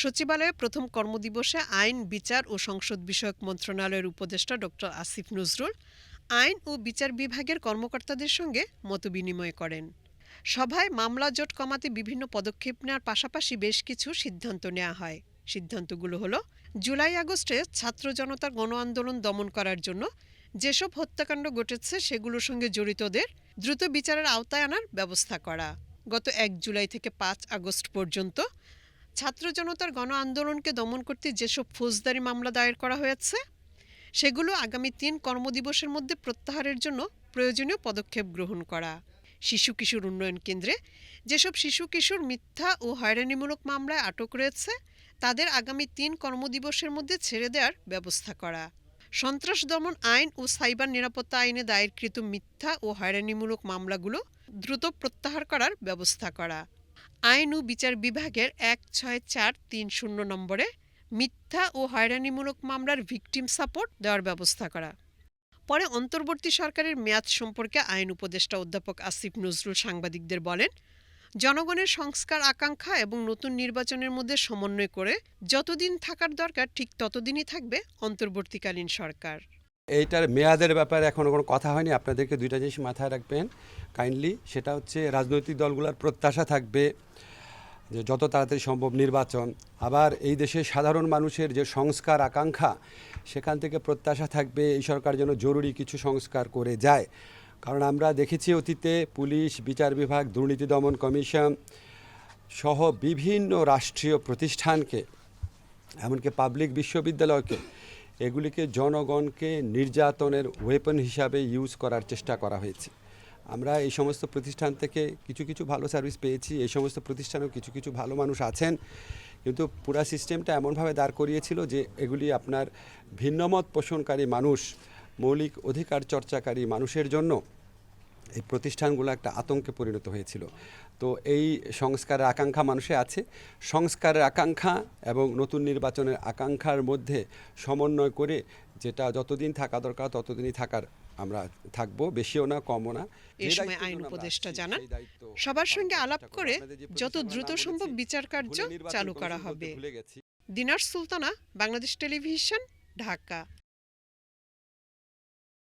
সচিবালয়ে প্রথম কর্মদিবসে আইন, বিচার ও সংসদ বিষয়ক মন্ত্রণালয়ের উপদেষ্টা ডক্টর আসিফ নজরুল আইন ও বিচার বিভাগের কর্মকর্তাদের সঙ্গে মতবিনিময় করেন। সভায় মামলা জট কমাতে বিভিন্ন পদক্ষেপ নেওয়ার পাশাপাশি বেশ কিছু সিদ্ধান্ত নেওয়া হয়। সিদ্ধান্তগুলো হলো, জুলাই আগস্টে ছাত্র জনতার গণ আন্দোলন দমন করার জন্য যেসব হত্যাকাণ্ড ঘটেছে সেগুলোর সঙ্গে জড়িতদের দ্রুত বিচারের আওতায় আনার ব্যবস্থা করা। গত এক জুলাই থেকে পাঁচ আগস্ট পর্যন্ত ছাত্র জনতার গণ আন্দোলনকে দমন করতে যেসব ফৌজদারি মামলা দায়ের করা হয়েছে, সেগুলো আগামী তিন কর্মদিবসের মধ্যে প্রত্যাহারের জন্য প্রয়োজনীয় পদক্ষেপ গ্রহণ করা। শিশু কিশোর উন্নয়ন কেন্দ্রে যেসব শিশু কিশোর মিথ্যা ও হয়রানিমূলক মামলায় আটক রয়েছে, তাদের আগামী তিন কর্মদিবসের মধ্যে ছেড়ে দেওয়ার ব্যবস্থা করা। সন্ত্রাস দমন আইন ও সাইবার নিরাপত্তা আইনে দায়েরকৃত মিথ্যা ও হয়রানিমূলক মামলাগুলো দ্রুত প্রত্যাহার করার ব্যবস্থা করা। আইন ও বিচার বিভাগের এক ছয় চার তিন শূন্য নম্বরে মিথ্যা ও হয়রানিমূলক মামলার ভিকটিম সাপোর্ট দেওয়ার ব্যবস্থা করা। পরে অন্তর্বর্তী সরকারের মেয়াদ সম্পর্কে আইন উপদেষ্টা অধ্যাপক আসিফ নজরুল সাংবাদিকদের বলেন, জনগণের সংস্কার আকাঙ্ক্ষা এবং নতুন নির্বাচনের মধ্যে সমন্বয় করে যতদিন থাকার দরকার ঠিক ততদিনই থাকবে অন্তর্বর্তীকালীন সরকার। এইটার মেয়াদের ব্যাপারে এখনও কোনো কথা হয়নি। আপনাদেরকে দুইটা জিনিস মাথায় রাখবেন। কাইন্ডলি সেটা হচ্ছে রাজনৈতিক দলগুলোর প্রত্যাশা থাকবে যে যত তাড়াতাড়ি সম্ভব নির্বাচন। আবার এই দেশে সাধারণ মানুষের যে সংস্কার আকাঙ্ক্ষা, সেখান থেকে প্রত্যাশা থাকবে এই সরকার যেন জরুরি কিছু সংস্কার করে যায়। কারণ আমরা দেখেছি অতীতে পুলিশ, বিচার বিভাগ, দুর্নীতি দমন কমিশন সহ বিভিন্ন রাষ্ট্রীয় প্রতিষ্ঠানকে, এমনকি পাবলিক বিশ্ববিদ্যালয়কে এগুলিকে জনগণকে নির্যাতনের ওয়েপন হিসাবে ইউজ করার চেষ্টা করা হয়েছে। আমরা এই সমস্ত প্রতিষ্ঠান থেকে কিছু কিছু ভালো সার্ভিস পেয়েছি, এই সমস্ত প্রতিষ্ঠানেও কিছু কিছু ভালো মানুষ আছেন। কিন্তু পুরা সিস্টেমটা এমনভাবে দাঁড় করিয়েছিল যে এগুলি আপনার ভিন্নমত পোষণকারী মানুষ, মৌলিক অধিকার চর্চাকারী মানুষের জন্য এই প্রতিষ্ঠানগুলো একটা আতঙ্কে পরিণত হয়েছিল। তো এই সংস্কারের আকাঙ্ক্ষা মানুষে আছে। সংস্কারের আকাঙ্ক্ষা এবং নতুন নির্বাচনের আকাঙ্ক্ষার মধ্যে সমন্বয় করে যেটা যতদিন থাকা দরকার ততদিনই থাকার আমরা থাকব বেশিও না কমও না। এ যে সময় আইন উপদেষ্টা জানান সবার সঙ্গে আলাপ করে যত দ্রুত সম্ভব বিচার কার্য চালু করা হবে। দিনার সুলতানা বাংলাদেশ টেলিভিশন ঢাকা।